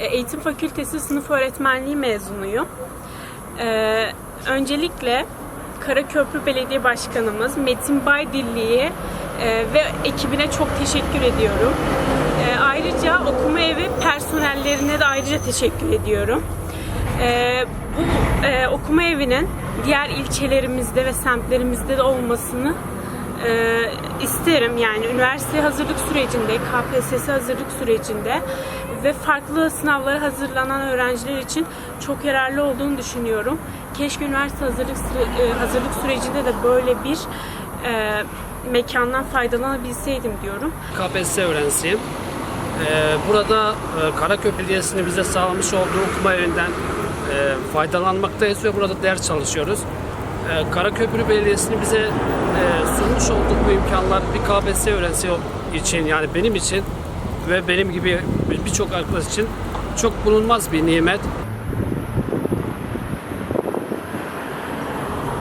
E, eğitim Fakültesi Sınıf Öğretmenliği mezunuyum. Ee, öncelikle Karaköprü Belediye Başkanımız Metin Baydilli'yi e, ve ekibine çok teşekkür ediyorum. E, ayrıca okuma evi personellerine de ayrıca teşekkür ediyorum. E, bu e, okuma evinin diğer ilçelerimizde ve semtlerimizde de olmasını e, isterim. Yani üniversite hazırlık sürecinde, KPSS hazırlık sürecinde ve farklı sınavlara hazırlanan öğrenciler için çok yararlı olduğunu düşünüyorum. Keşke üniversite hazırlık e, hazırlık sürecinde de böyle bir mekandan faydalanabilseydim diyorum. KPSS öğrencisiyim. Ee, burada e, Karaköy Belediyesi'nin bize sağlamış olduğu okuma evinden e, faydalanmaktayız ve burada ders çalışıyoruz. Ee, Karaköprü Belediyesi'nin bize e, sunmuş olduğu bu imkanlar bir KPSS öğrencisi için yani benim için ve benim gibi birçok arkadaş için çok bulunmaz bir nimet.